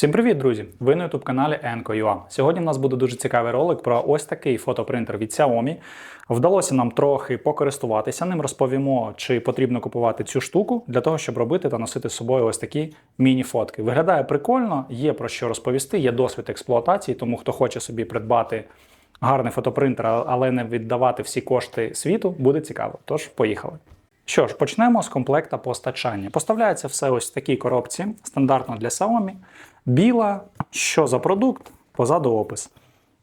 Всім привіт, друзі! Ви на youtube каналі Enco.ua. Сьогодні в нас буде дуже цікавий ролик про ось такий фотопринтер від Xiaomi. Вдалося нам трохи покористуватися ним. Розповімо, чи потрібно купувати цю штуку для того, щоб робити та носити з собою ось такі міні-фотки. Виглядає прикольно, є про що розповісти, є досвід експлуатації, тому хто хоче собі придбати гарний фотопринтер, але не віддавати всі кошти світу, буде цікаво. Тож, поїхали. Що ж, почнемо з комплекта постачання. Поставляється все ось в такій коробці, стандартно для Xiaomi. Біла, що за продукт, позаду опис.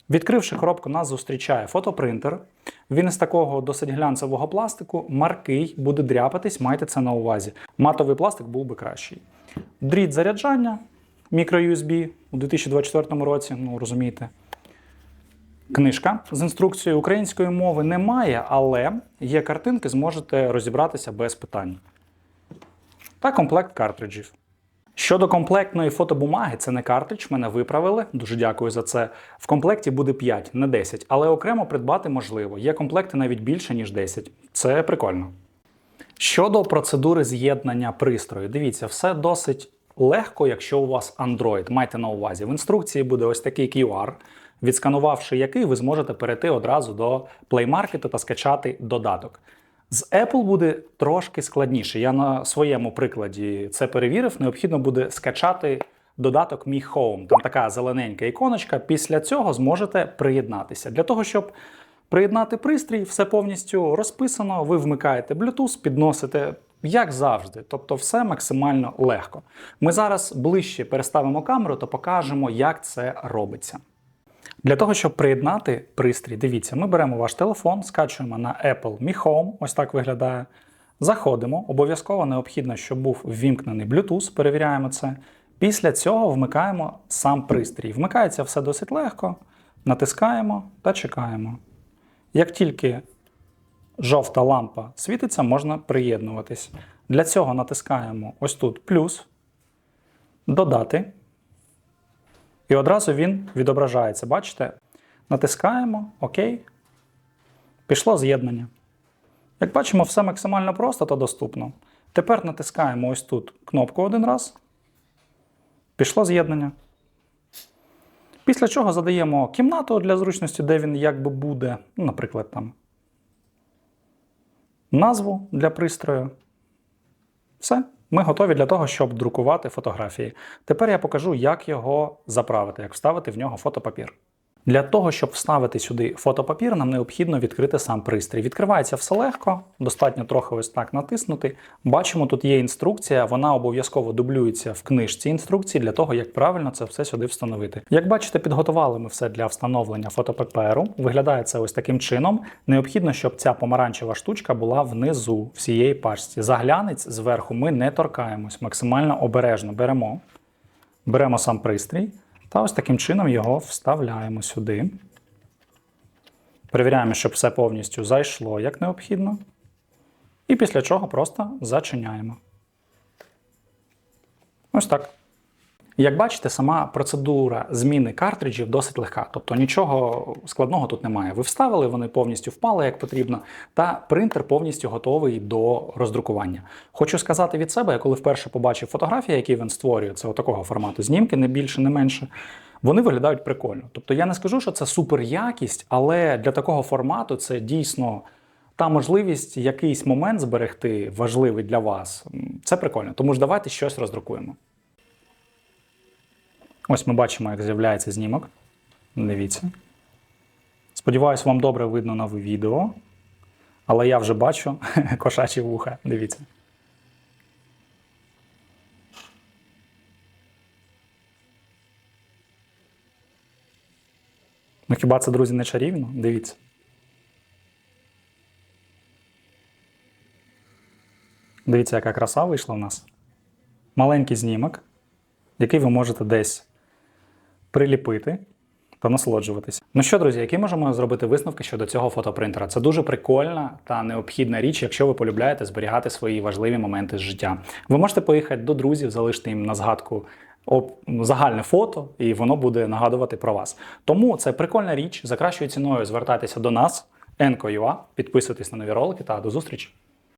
Відкривши коробку, нас зустрічає фотопринтер. Він із такого досить глянцевого пластику, маркий, буде дряпатись, майте це на увазі. Матовий пластик був би кращий. Дріт заряджання, мікро-USB у 2024 році, ну розумієте. Книжка з інструкцією української мови немає, але є картинки, зможете розібратися без питань. Та комплект картриджів. Щодо комплектної фотобумаги, це не картридж, мене виправили. Дуже дякую за це. В комплекті буде 5, не 10, але окремо придбати можливо. Є комплекти навіть більше, ніж 10. Це прикольно. Щодо процедури з'єднання пристрою, дивіться, все досить легко, якщо у вас Android. Майте на увазі. В інструкції буде ось такий QR, відсканувавши який, ви зможете перейти одразу до Play Market та скачати додаток. З Apple буде трошки складніше. Я на своєму прикладі це перевірив. Необхідно буде скачати додаток Mi Home. Там така зелененька іконочка. Після цього зможете приєднатися. Для того, щоб приєднати пристрій, все повністю розписано. Ви вмикаєте Bluetooth, підносите. Як завжди, тобто все максимально легко. Ми зараз ближче переставимо камеру та покажемо, як це робиться. Для того, щоб приєднати пристрій, дивіться, ми беремо ваш телефон, скачуємо на Apple Mi Home, ось так виглядає. Заходимо. Обов'язково необхідно, щоб був ввімкнений Bluetooth, перевіряємо це. Після цього вмикаємо сам пристрій. Вмикається все досить легко, натискаємо та чекаємо. Як тільки жовта лампа світиться, можна приєднуватись. Для цього натискаємо ось тут плюс, додати. І одразу він відображається. Бачите? Натискаємо ОК. Пішло з'єднання. Як бачимо, все максимально просто та доступно. Тепер натискаємо ось тут кнопку один раз. Пішло з'єднання. Після чого задаємо кімнату для зручності, де він якби буде, ну, наприклад, там назву для пристрою. Все. Ми готові для того, щоб друкувати фотографії. Тепер я покажу, як його заправити, як вставити в нього фотопапір. Для того, щоб вставити сюди фотопапір, нам необхідно відкрити сам пристрій. Відкривається все легко, достатньо трохи ось так натиснути. Бачимо, тут є інструкція, вона обов'язково дублюється в книжці інструкції для того, як правильно це все сюди встановити. Як бачите, підготували ми все для встановлення фотопаперу. Виглядає це ось таким чином. Необхідно, щоб ця помаранчева штучка була внизу всієї пачці. Заглянець зверху ми не торкаємось, максимально обережно беремо. Беремо сам пристрій. Та ось таким чином його вставляємо сюди. Перевіряємо, щоб все повністю зайшло як необхідно. І після чого просто зачиняємо. Ось так. Як бачите, сама процедура зміни картриджів досить легка, тобто нічого складного тут немає. Ви вставили, вони повністю впали як потрібно, та принтер повністю готовий до роздрукування. Хочу сказати від себе, я коли вперше побачив фотографії, які він створює, це такого формату знімки, не більше, не менше. Вони виглядають прикольно. Тобто я не скажу, що це супер якість, але для такого формату це дійсно та можливість якийсь момент зберегти важливий для вас. Це прикольно. Тому ж давайте щось роздрукуємо. Ось ми бачимо, як з'являється знімок. Дивіться. Сподіваюсь, вам добре видно на відео. Але я вже бачу кошачі вуха. Дивіться. Ну хіба це, друзі, не чарівно? Дивіться. Дивіться, яка краса вийшла в нас. Маленький знімок, який ви можете десь приліпити та насолоджуватися. Ну що, друзі, які можемо зробити висновки щодо цього фотопринтера? Це дуже прикольна та необхідна річ, якщо ви полюбляєте зберігати свої важливі моменти з життя. Ви можете поїхати до друзів, залишити їм на згадку загальне фото, і воно буде нагадувати про вас. Тому це прикольна річ. За кращою ціною звертайтеся до нас, Enco.ua, підписуйтесь на нові ролики та до зустрічі!